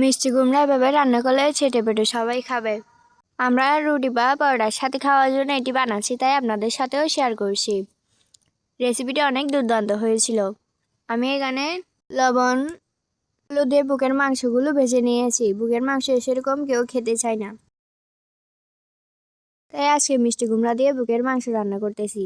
মিষ্টি কুমড়া এভাবে রান্না করলে ছেটে পেটে সবাই খাবে। আমরা রুটি বা পরোটার সাথে খাওয়ার জন্য এটি বানাচ্ছি, তাই আপনাদের সাথেও শেয়ার করছি। রেসিপিটি অনেক দুর্দান্ত হয়েছিল। আমি এখানে লবণ দিয়ে বুকের মাংসগুলো ভেজে নিয়েছি। বুকের মাংস সেরকম কেউ খেতে চায় না। তাই আজকে মিষ্টি কুমড়া দিয়ে বুকের মাংস রান্না করতেছি।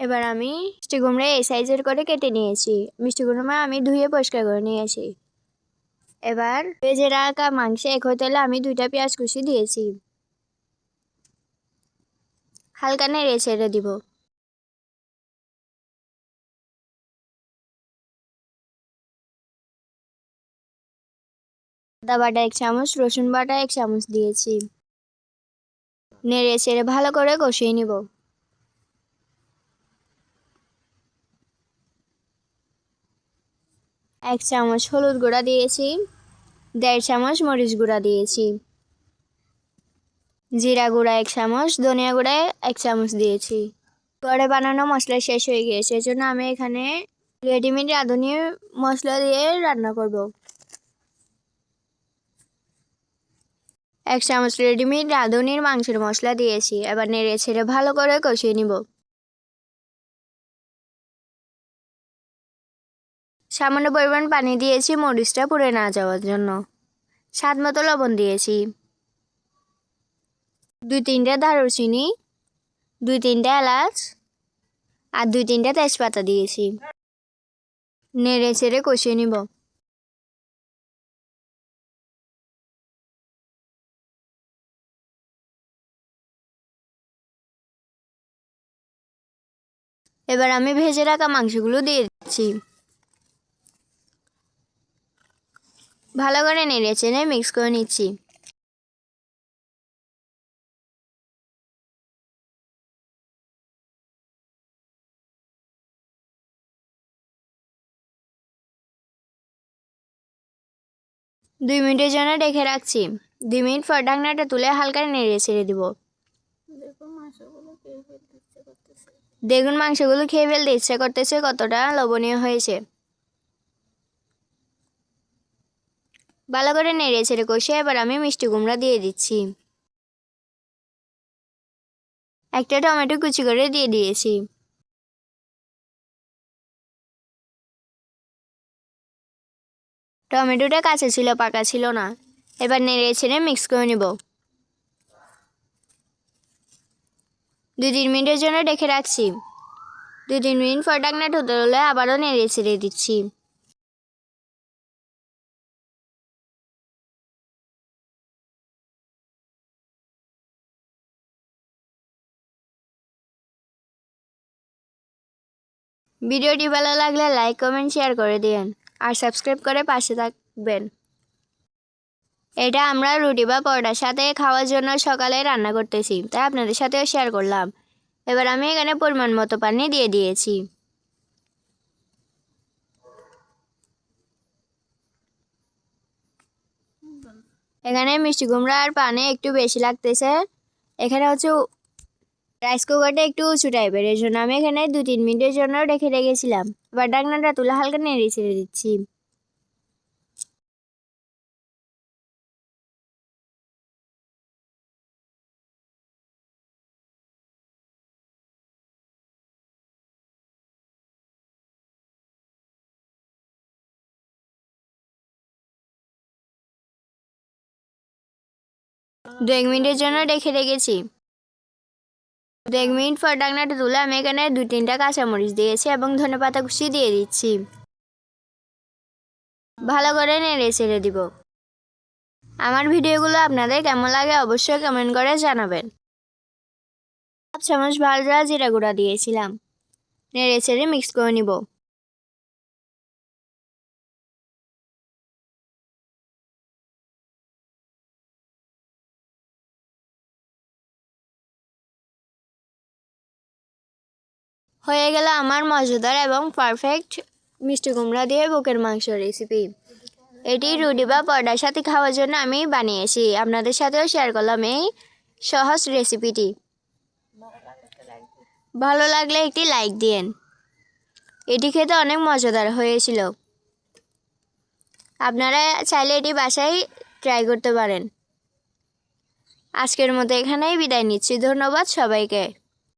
এবার আমি মিষ্টি কুমড়া এই সাইজের করে কেটে নিয়েছি। মিষ্টি কুমড়া আমি ধুয়ে পরিষ্কার করে নিয়েছি। এবার ভেজে রাখা মাংসে এক হতে হলে আমি দুইটা পেঁয়াজ কুচি দিয়েছি। হালকা নেড়ে ছেড়ে দিব। আদা বাটা এক চামচ, রসুন বাটা এক চামচ দিয়েছি। নেড়ে ছেড়ে ভালো করে কষিয়ে নিব। এক চামচ হলুদ গুঁড়া দিয়েছি, দেড় চামচ মরিচ গুঁড়া দিয়েছি। জিরা গুঁড়া এক চামচ, ধনিয়া গুঁড়া এক চামচ দিয়েছি। ঘরে বানানো মশলা শেষ হয়ে গিয়েছে, এজন্য আমি এখানে রেডিমেড রাঁধুনি মশলা দিয়ে রান্না করব। এক চামচ রেডিমেড রাঁধুনির মাংসের মশলা দিয়েছি, এবার নেড়ে ছেড়ে ভালো করে কষিয়ে নিব। সামান্য পরিমাণ পানি দিয়েছি, মরিচটা পুড়ে না যাওয়ার জন্য। স্বাদ মতো লবণ দিয়েছি। দুই তিনটা দারুচিনি, দুই তিনটা এলাচ, আর দুই তিনটা তেজপাতা দিয়েছি। নেড়ে ছেড়ে কষিয়ে নিব। এবার আমি ভেজে রাখা মাংসগুলো দিয়ে দিচ্ছি। ভালো করে নেড়ে চেড়ে মিক্স করে নিচ্ছি। দুই মিনিটের জন্য রেখে রাখছি। দুই মিনিট পর ঢাকনাটা তুলে হালকা নেড়ে ছেড়ে দিব। দেখুন মাংসগুলো খেয়ে ফেলতে ইচ্ছে করতেছে। কতটা লবণীয় হয়েছে। ভালো করে নেড়ে ছেড়ে কষে এবার আমি মিষ্টি কুমড়া দিয়ে দিচ্ছি। একটা টমেটো কুচি করে দিয়ে দিয়েছি। টমেটোটা কাঁচা ছিল, পাকা ছিল না। এবার নেড়ে ছেড়ে মিক্স করে নেব। দু তিন মিনিটের জন্য রেখে রাখছি। দু তিন মিনিট পর ডাকনা হলে আবারও নেড়ে ছেড়ে দিচ্ছি। ভিডিওটি ভালো লাগলে লাইক, কমেন্ট, শেয়ার করে দিন আর সাবস্ক্রাইব করে পাশে থাকবেন। এটা আমরা রুটি বা পরোটার সাথে খাওয়ার জন্য সকালে রান্না করতেছি, তাই আপনাদের সাথেও শেয়ার করলাম। এবার আমি এখানে পরিমাণ মতো পানি দিয়ে দিয়েছি। এখানে মিষ্টি কুমড়া আর পানি একটু বেশি লাগতেছে। এখানে হচ্ছে রাইস কুকারটা একটু উঁচু টাইপের এই জন্য আমি এখানে দু তিন মিনিটের জন্য রেখে রেখেছিলাম। এবার ডাকনাটা তুলে হালকা নেড়ে ছেড়ে দিচ্ছি। দু এক মিনিটের জন্য রেখে রেখেছি। দু এক মিনিট পর ডাকনাটা তুলে আমি এখানে দু তিনটা কাঁচামরিচ দিয়েছি এবং ধনে পাতা কুচি দিয়ে দিচ্ছি ভালো করে নেড়ে ছেড়ে দিব আমার ভিডিওগুলো আপনাদের কেমন লাগে অবশ্যই কমেন্ট করে জানাবেন। চামচ ভাজা জিরা গুঁড়া দিয়েছিলাম। নেড়ে ছেড়ে মিক্স করে নিব। হয়ে গেল আমার মজাদার এবং পারফেক্ট মিষ্টি কুমড়া দিয়ে বুকের মাংস রেসিপি এটি রুটি বা পরোটার সাথে খাওয়ার জন্য আমি বানিয়েছি। আপনাদের সাথেও শেয়ার করলাম এই সহজ রেসিপিটি ভালো লাগলে একটি লাইক দিন এটি খেতে অনেক মজাদার হয়েছিল। আপনারা চাইলে এটি বাসায় ট্রাই করতে পারেন। আজকের মতো এখানেই বিদায় নিচ্ছি। ধন্যবাদ সবাইকে।